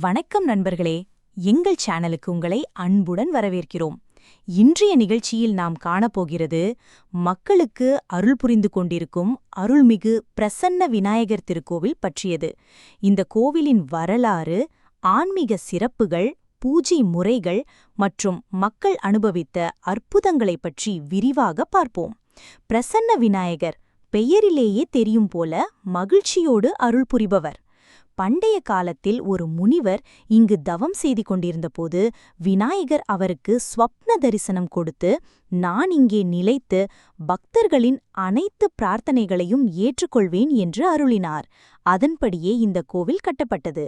வணக்கம் நண்பர்களே. எங்கள் சேனலுக்கு உங்களை அன்புடன் வரவேற்கிறோம். இன்றைய நிகழ்ச்சியில் நாம் காணப்போகிறது மக்களுக்கு அருள் புரிந்து கொண்டிருக்கும் அருள்மிகு பிரசன்ன விநாயகர் திருக்கோவில் பற்றியது. இந்த கோவிலின் வரலாறு ஆன்மீக சிறப்புகள் பூஜை முறைகள் மற்றும் மக்கள் அனுபவித்த அற்புதங்களைப் பற்றி விரிவாக பார்ப்போம். பிரசன்ன விநாயகர் பெயரிலேயே தெரியும் போல மகிழ்ச்சியோடு அருள் புரிபவர். பண்டைய காலத்தில் ஒரு முனிவர் இங்கு தவம் செய்து கொண்டிருந்தபோது விநாயகர் அவருக்கு ஸ்வப்ன தரிசனம் கொடுத்து நான் இங்கே நிலைத்து பக்தர்களின் அனைத்து பிரார்த்தனைகளையும் ஏற்றுக்கொள்வேன் என்று அருளினார். அதன்படியே இந்த கோவில் கட்டப்பட்டது.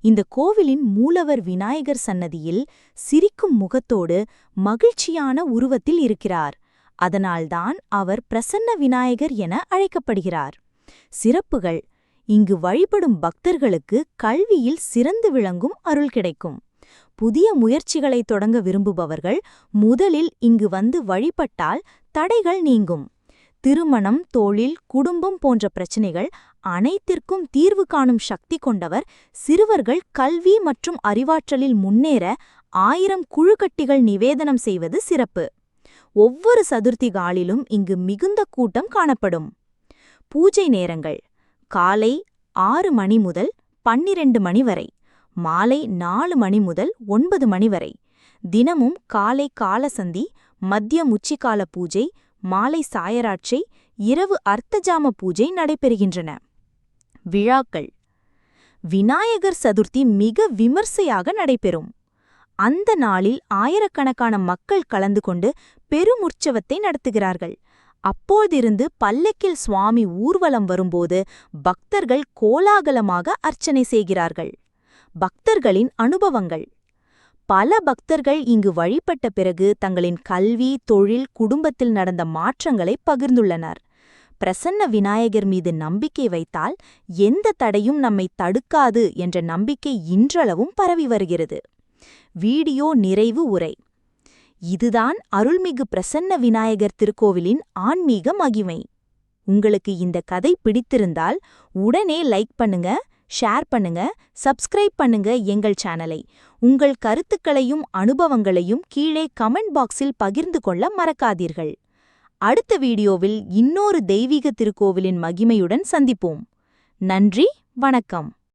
இந்த கோவிலின் மூலவர் விநாயகர் சன்னதியில் சிரிக்கும் முகத்தோடு மகிழ்ச்சியான உருவத்தில் இருக்கிறார். அதனால்தான் அவர் பிரசன்ன விநாயகர் என அழைக்கப்படுகிறார். சிறப்புகள். இங்கு வழிபடும் பக்தர்களுக்கு கல்வியில் சிறந்து விளங்கும் அருள் கிடைக்கும். புதிய முயற்சிகளை தொடங்க விரும்புபவர்கள் முதலில் இங்கு வந்து வழிபட்டால் தடைகள் நீங்கும். திருமணம் தொழில் குடும்பம் போன்ற பிரச்சினைகள் அனைத்திற்கும் தீர்வு காணும் சக்தி கொண்டவர் சிறுவர்கள் கல்வி மற்றும் அறிவாற்றலில் முன்னேற ஆயிரம் குழுக்கட்டிகள் நிவேதனம் செய்வது சிறப்பு. ஒவ்வொரு சதுர்த்தி காலிலும் இங்கு மிகுந்த கூட்டம் காணப்படும். பூஜை நேரங்கள். காலை ஆறு மணி முதல் பன்னிரண்டு மணி வரை மாலை நாலு மணி முதல் ஒன்பது மணி வரை. தினமும் காலை காலசந்தி மத்திய உச்சிக்கால பூஜை மாலை சாயராட்சை இரவு அர்த்தஜாம பூஜை நடைபெறுகின்றன. விழாக்கள். விநாயகர் சதுர்த்தி மிக விமர்சையாக நடைபெறும். அந்த நாளில் ஆயிரக்கணக்கான மக்கள் கலந்து கொண்டு பெருமுற்சவத்தை நடத்துகிறார்கள். அப்போதிருந்து பல்லக்கில் சுவாமி ஊர்வலம் வரும்போது பக்தர்கள் கோலாகலமாக அர்ச்சனை செய்கிறார்கள். பக்தர்களின் அனுபவங்கள். பல பக்தர்கள் இங்கு வழிபட்ட பிறகு தங்களின் கல்வி தொழில் குடும்பத்தில் நடந்த மாற்றங்களை பகிர்ந்துள்ளனர். பிரசன்ன விநாயகர் மீது நம்பிக்கை வைத்தால் எந்த தடையும் நம்மை தடுக்காது என்ற நம்பிக்கை இன்றளவும் பரவி வருகிறது. வீடியோ நிறைவு உரை. இதுதான் அருள்மிகு பிரசன்ன விநாயகர் திருக்கோவிலின் ஆன்மீக மகிமை. உங்களுக்கு இந்த கதை பிடித்திருந்தால் உடனே லைக் பண்ணுங்க ஷேர் பண்ணுங்க சப்ஸ்கிரைப் பண்ணுங்க எங்கள் சேனலை. உங்கள் கருத்துக்களையும் அனுபவங்களையும் கீழே கமெண்ட் பாக்ஸில் பகிர்ந்து கொள்ள மறக்காதீர்கள். அடுத்த வீடியோவில் இன்னொரு தெய்வீக திருக்கோவிலின் மகிமையுடன் சந்திப்போம். நன்றி வணக்கம்.